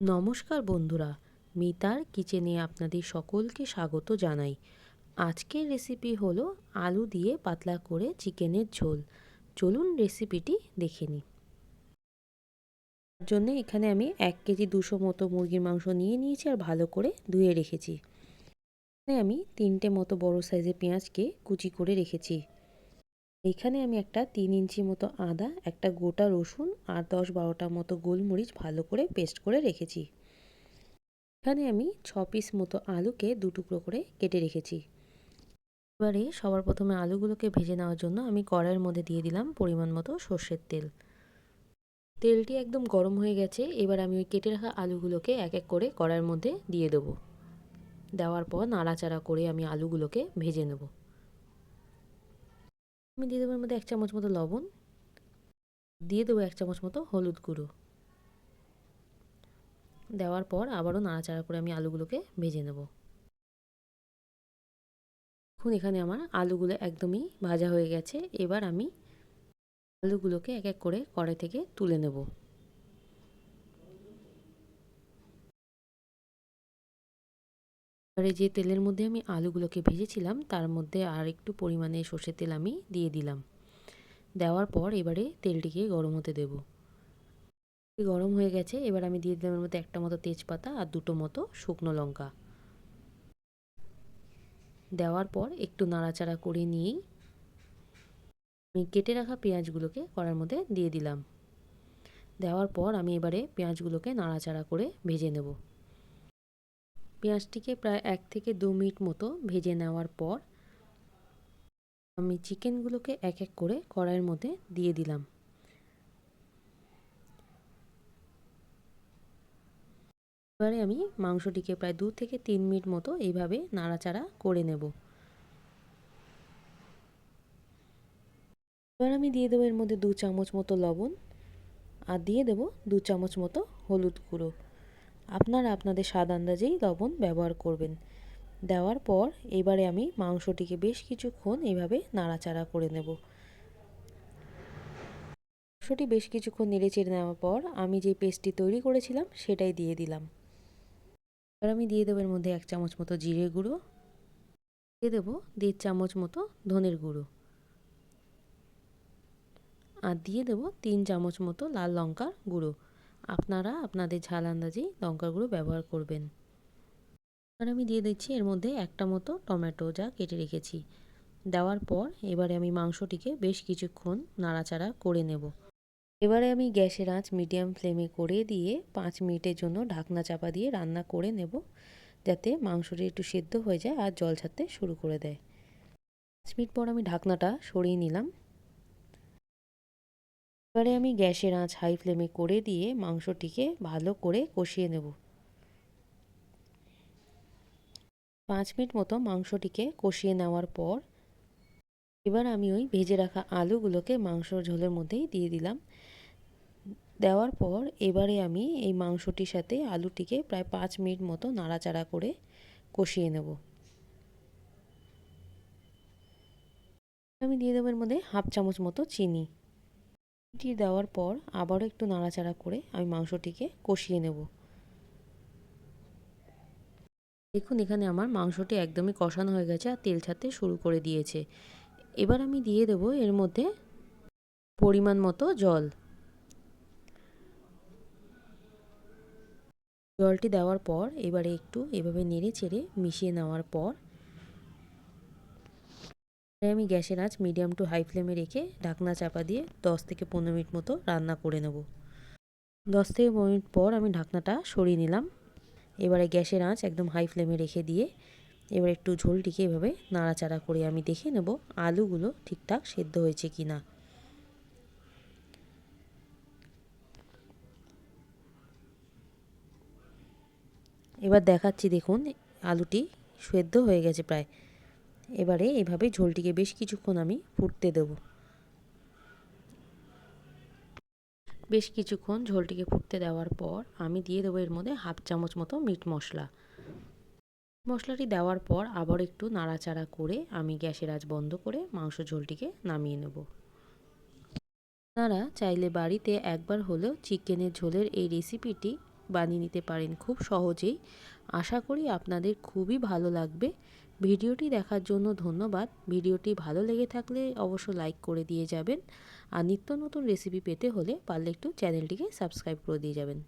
নমস্কার বন্ধুরা, মিতার কিচেনে আপনাদের সকলকে স্বাগত জানাই। আজকের রেসিপি হলো আলু দিয়ে পাতলা করে চিকেনের ঝোল। চলুন রেসিপিটি দেখে নিই। তার জন্য এখানে আমি এক কেজি দুশো মতো মুরগির মাংস নিয়ে নিয়েছি আর ভালো করে ধুয়ে রেখেছি। আমি তিনটে মতো বড় সাইজের পেঁয়াজকে কুচি করে রেখেছি। এখানে আমি একটা তিন ইঞ্চি মতো আদা, একটা গোটা রসুন আর দশ বারোটা মতো গোলমরিচ ভালো করে পেস্ট করে রেখেছি। এখানে আমি ছ পিস মতো আলুকে দু টুকরো করে কেটে রেখেছি। এবারে সবার প্রথমে আলুগুলোকে ভেজে নেওয়ার জন্য আমি কড়াইয়ের মধ্যে দিয়ে দিলাম পরিমাণ মতো সর্ষের তেল। তেলটি একদম গরম হয়ে গেছে, এবার আমি ওই কেটে রাখা আলুগুলোকে এক এক করে কড়াইয়ের মধ্যে দিয়ে দেবো। দেওয়ার পর নাড়াচাড়া করে আমি আলুগুলোকে ভেজে নেব। আমি দিয়ে দেবো এর মধ্যে এক চামচ মতো লবণ। দিয়ে দেবো এক চামচ মতো হলুদ গুঁড়ো। দেওয়ার পর আবারও নাড়াচাড়া করে আমি আলুগুলোকে ভেজে নেব। এখন এখানে আমার আলুগুলো একদমই ভাজা হয়ে গেছে। এবার আমি আলুগুলোকে এক এক করে কড়াই থেকে তুলে নেব। এবারে যে তেলের মধ্যে আমি আলুগুলোকে ভেজেছিলাম, তার মধ্যে আর একটু পরিমাণে সর্ষের তেল আমি দিয়ে দিলাম। দেওয়ার পর এবারে তেলটিকে গরম হতে দেব। গরম হয়ে গেছে, এবার আমি দিয়ে দিলাম এর মধ্যে একটা মতো তেজপাতা আর দুটো মতো শুকনো লঙ্কা। দেওয়ার পর একটু নাড়াচাড়া করে নিয়েই আমি কেটে রাখা পেঁয়াজগুলোকে কড়ার মধ্যে দিয়ে দিলাম। দেওয়ার পর আমি এবারে পেঁয়াজগুলোকে নাড়াচাড়া করে ভেজে নেব। পেঁয়াজটিকে প্রায় এক থেকে দু মিনিট মতো ভেজে নেওয়ার পর আমি চিকেনগুলোকে এক এক করে কড়াইয়ের মধ্যে দিয়ে দিলাম। এবারে আমি মাংসটিকে প্রায় দু থেকে তিন মিনিট মতো এইভাবে নাড়াচাড়া করে নেব। এবার আমি দিয়ে দেবো এর মধ্যে দু চামচ মতো লবণ আর দিয়ে দেবো দু চামচ মতো হলুদ গুঁড়ো। আপনারা আপনাদের স্বাদ আন্দাজেই লবণ ব্যবহার করবেন। দেওয়ার পর এবারে আমি মাংসটিকে বেশ কিছুক্ষণ এইভাবে নাড়াচাড়া করে নেব। মাংসটি বেশ কিছুক্ষণ নেড়ে চেড়ে নেওয়ার পর আমি যে পেস্টটি তৈরি করেছিলাম সেটাই দিয়ে দিলাম। এবার আমি দিয়ে দেবো এর মধ্যে এক চামচ মতো জিরে গুঁড়ো, দিয়ে দেবো দেড় চামচ মতো ধনের গুঁড়ো, আর দিয়ে দেবো তিন চামচ মতো লাল লঙ্কার গুঁড়ো। আপনারা আপনাদের ঝাল আন্দাজেই লঙ্কার গুঁড়ো ব্যবহার করবেন। এবার আমি দিয়ে দিচ্ছি এর মধ্যে একটা মতো টমেটো যা কেটে রেখেছি। দেওয়ার পর এবারে আমি মাংসটিকে বেশ কিছুক্ষণ নাড়াচাড়া করে নেব। এবারে আমি গ্যাসের আঁচ মিডিয়াম ফ্লেমে করে দিয়ে পাঁচ মিনিটের জন্য ঢাকনা চাপা দিয়ে রান্না করে নেব, যাতে মাংসটি একটু সেদ্ধ হয়ে যায় আর জল ছাড়তে শুরু করে দেয়। পাঁচ মিনিট পর আমি ঢাকনাটা সরিয়ে নিলাম। এবারে আমি গ্যাসের আঁচ হাই ফ্লেমে করে দিয়ে মাংসটিকে ভালো করে কষিয়ে নেব। পাঁচ মিনিট মতো মাংসটিকে কষিয়ে নেওয়ার পর এবার আমি ওই ভেজে রাখা আলুগুলোকে মাংস ঝোলের মধ্যেই দিয়ে দিলাম। দেওয়ার পর এবারে আমি এই মাংসটির সাথে আলুটিকে প্রায় পাঁচ মিনিট মতো নাড়াচাড়া করে কষিয়ে নেব। আমি দিয়ে দেবো এর মধ্যে হাফ চামচ মতো চিনি। চিনি দেওয়ার পর আবারও একটু নাড়াচাড়া করে আমি মাংসটিকে কষিয়ে নেব। দেখুন, এখানে আমার মাংসটি একদমই কষানো হয়ে গেছে আর তেল ছাড়তে শুরু করে দিয়েছে। এবার আমি দিয়ে দেব এর মধ্যে পরিমাণ মতো জল। জলটি দেওয়ার পর এবারে একটু এভাবে নেড়ে চেড়ে মিশিয়ে নেওয়ার পর আমি গ্যাসের আঁচ মিডিয়াম টু হাই ফ্লেমে রেখে ঢাকনা চাপা দিয়ে দশ থেকে পনেরো মিনিট মতো রান্না করে নেব। দশ থেকে পনেরো মিনিট পর আমি ঢাকনাটা সরিয়ে নিলাম। এবারে গ্যাসের আঁচ একদম হাই ফ্লেমে রেখে দিয়ে এবার একটু ঝোলটিকে এভাবে নাড়াচাড়া করে আমি দেখে নেব আলুগুলো ঠিকঠাক সেদ্ধ হয়েছে কি না। এবার দেখাচ্ছি দেখুন, আলুটি সেদ্ধ হয়ে গেছে প্রায়। এবারে এভাবে ঝোলটিকে বেশ কিছুক্ষণ আমি ফুটতে দেব। বেশ কিছুক্ষণ ঝোলটিকে ফুটতে দেওয়ার পর আমি দিয়ে দেবো এর মধ্যে হাফ চামচ মতো মিট মশলা। মশলাটি দেওয়ার পর আবার একটু নাড়াচাড়া করে আমি গ্যাসের আঁচ বন্ধ করে মাংস ঝোলটিকে নামিয়ে নেব। আপনারা চাইলে বাড়িতে একবার হলেও চিকেনের ঝোলের এই রেসিপিটি বানিয়ে নিতে পারেন খুব সহজেই। আশা করি আপনাদের খুবই ভালো লাগবে। ভিডিওটি দেখার জন্য ধন্যবাদ। ভিডিওটি ভালো লেগে থাকলে অবশ্য লাইক করে দিয়ে যাবেন। আর নিত্য নতুন রেসিপি পেতে হলে পারলে একটু চ্যানেলটিকে সাবস্ক্রাইব করে দিয়ে যাবেন।